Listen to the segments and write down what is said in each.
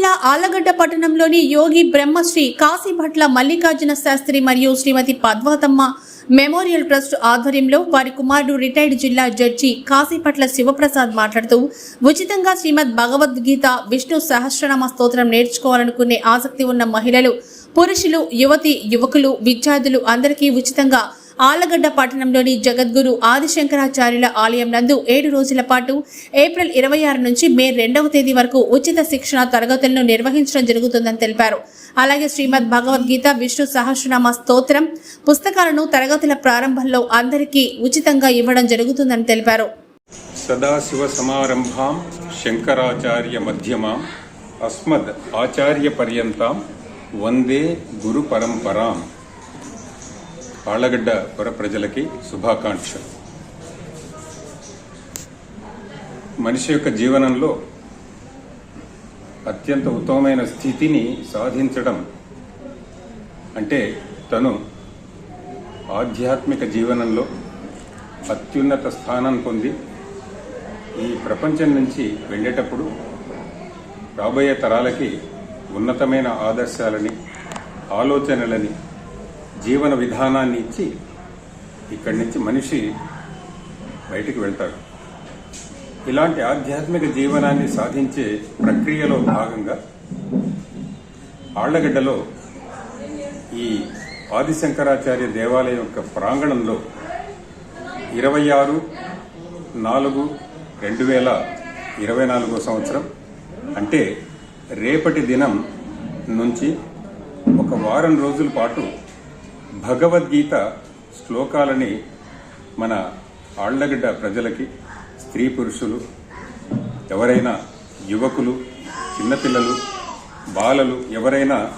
జిల్లా ఆలగడ్డ పట్టణంలోని యోగి బ్రహ్మశ్రీ కాశీభట్ల మల్లికార్జున శాస్త్రి మరియు శ్రీమతి పద్వాతమ్మ మెమోరియల్ ట్రస్ట్ ఆధ్వర్యంలో వారి కుమారుడు రిటైర్డ్ జిల్లా జడ్జి కాశీపట్ల శివప్రసాద్ మాట్లాడుతూ ఉచితంగా శ్రీమద్ భగవద్గీత విష్ణు సహస్రనామ స్తోత్రం నేర్చుకోవాలనుకునే ఆసక్తి ఉన్న మహిళలు పురుషులు యువతి యువకులు విద్యార్థులు అందరికీ ఉచితంగా ఆలగడ్డ పట్టణంలోని జగద్గురు ఆదిశంకరాచార్యుల ఆలయం నందు ఏడు రోజుల పాటు ఏప్రిల్ ఇరవై ఆరు నుంచి మే రెండవ తేదీ వరకు ఉచిత శిక్షణ తరగతులను నిర్వహించడం జరుగుతుందని తెలిపారు. అలాగే శ్రీమద్ భగవద్గీత విష్ణు సహస్రనామ స్తోత్రం పుస్తకాలను తరగతుల ప్రారంభంలో అందరికీ ఉచితంగా ఇవ్వడం జరుగుతుందని తెలిపారు. సదాశివ సమారంభాం శంకరాచార్య మధ్యమాం అస్మద్ ఆచార్య పర్యంతం వందే గురు పరంపరాం. పాళ్ళగడ్డ పుర ప్రజలకి శుభాకాంక్ష మనిషి యొక్క జీవనంలో అత్యంత ఉత్తమమైన స్థితిని సాధించడం అంటే తను ఆధ్యాత్మిక జీవనంలో అత్యున్నత స్థానం పొంది ఈ ప్రపంచం నుంచి వెళ్ళేటప్పుడు రాబోయే తరాలకి ఉన్నతమైన ఆదర్శాలని ఆలోచనలని జీవన విధానాన్ని ఇచ్చి ఇక్కడి నుంచి మనిషి బయటికి వెళ్తాడు. ఇలాంటి ఆధ్యాత్మిక జీవనాన్ని సాధించే ప్రక్రియలో భాగంగా ఆళ్ళగడ్డలో ఈ ఆదిశంకరాచార్య దేవాలయం యొక్క ప్రాంగణంలో ఇరవై ఆరు నాలుగు రెండు వేల ఇరవై నాలుగో సంవత్సరం అంటే రేపటి దినం నుంచి ఒక వారం రోజుల పాటు భగవద్గీత శ్లోకాలని మన ఆళ్ళగడ్డ ప్రజలకి స్త్రీ పురుషులు ఎవరైనా యువకులు చిన్నపిల్లలు బాలలు ఎవరైనా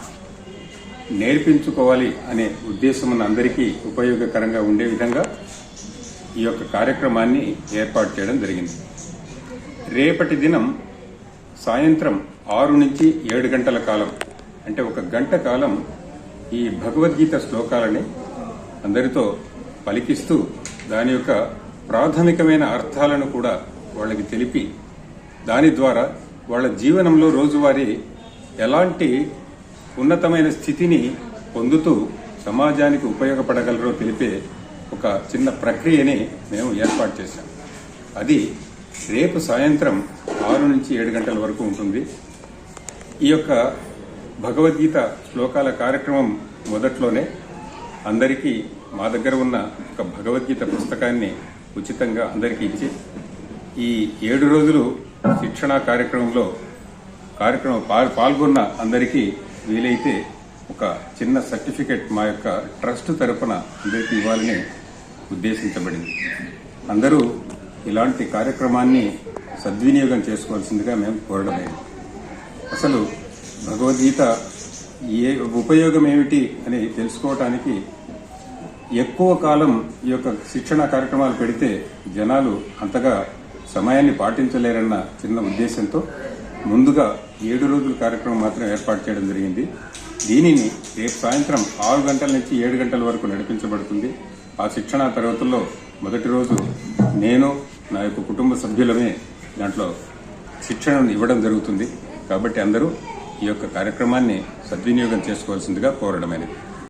నేర్పించుకోవాలి అనే ఉద్దేశం మన అందరికీ ఉపయోగకరంగా ఉండే విధంగా ఈ యొక్క కార్యక్రమాన్ని ఏర్పాటు చేయడం జరిగింది. రేపటి దినం సాయంత్రం ఆరు నుంచి ఏడు గంటల కాలం అంటే ఒక గంట కాలం ఈ భగవద్గీత శ్లోకాలని అందరితో పలికిస్తూ దాని యొక్క ప్రాథమికమైన అర్థాలను కూడా వాళ్ళకి తెలిపి దాని ద్వారా వాళ్ళ జీవనంలో రోజువారీ ఎలాంటి ఉన్నతమైన స్థితిని పొందుతూ సమాజానికి ఉపయోగపడగలరో తెలిపే ఒక చిన్న ప్రక్రియని మేము ఏర్పాటు చేశాం. అది రేపు సాయంత్రం ఆరు నుంచి ఏడు గంటల వరకు ఉంటుంది. ఈ యొక్క భగవద్గీత శ్లోకాల కార్యక్రమం మొదట్లోనే అందరికీ మా దగ్గర ఉన్న ఒక భగవద్గీత పుస్తకాన్ని ఉచితంగా అందరికీ ఇచ్చి ఈ ఏడు రోజులు శిక్షణా కార్యక్రమంలో కార్యక్రమం పాల్- పాల్గొన్న అందరికీ వీలైతే ఒక చిన్న సర్టిఫికెట్ మా యొక్క ట్రస్ట్ తరపున అందరికీ ఇవ్వాలని ఉద్దేశించబడింది. అందరూ ఇలాంటి కార్యక్రమాన్ని సద్వినియోగం చేసుకోవాల్సిందిగా మేము కోరడమైంది అసలు భగవద్గీత ఏ ఉపయోగం ఏమిటి అని తెలుసుకోవటానికి ఎక్కువ కాలం ఈ యొక్క శిక్షణ కార్యక్రమాలు పెడితే జనాలు అంతగా సమయాన్ని పాటించలేరన్న చిన్న ఉద్దేశంతో ముందుగా ఏడు రోజుల కార్యక్రమం మాత్రం ఏర్పాటు చేయడం జరిగింది. దీనిని రేపు సాయంత్రం ఆరు గంటల నుంచి ఏడు గంటల వరకు నడిపించబడుతుంది. ఆ శిక్షణ తరగతుల్లో మొదటి రోజు నేను నా యొక్క కుటుంబ సభ్యులమే దాంట్లో శిక్షణను ఇవ్వడం జరుగుతుంది. కాబట్టి అందరూ ఈ యొక్క కార్యక్రమాన్ని సద్వినియోగం చేసుకోవాల్సిందిగా కోరడమైనది.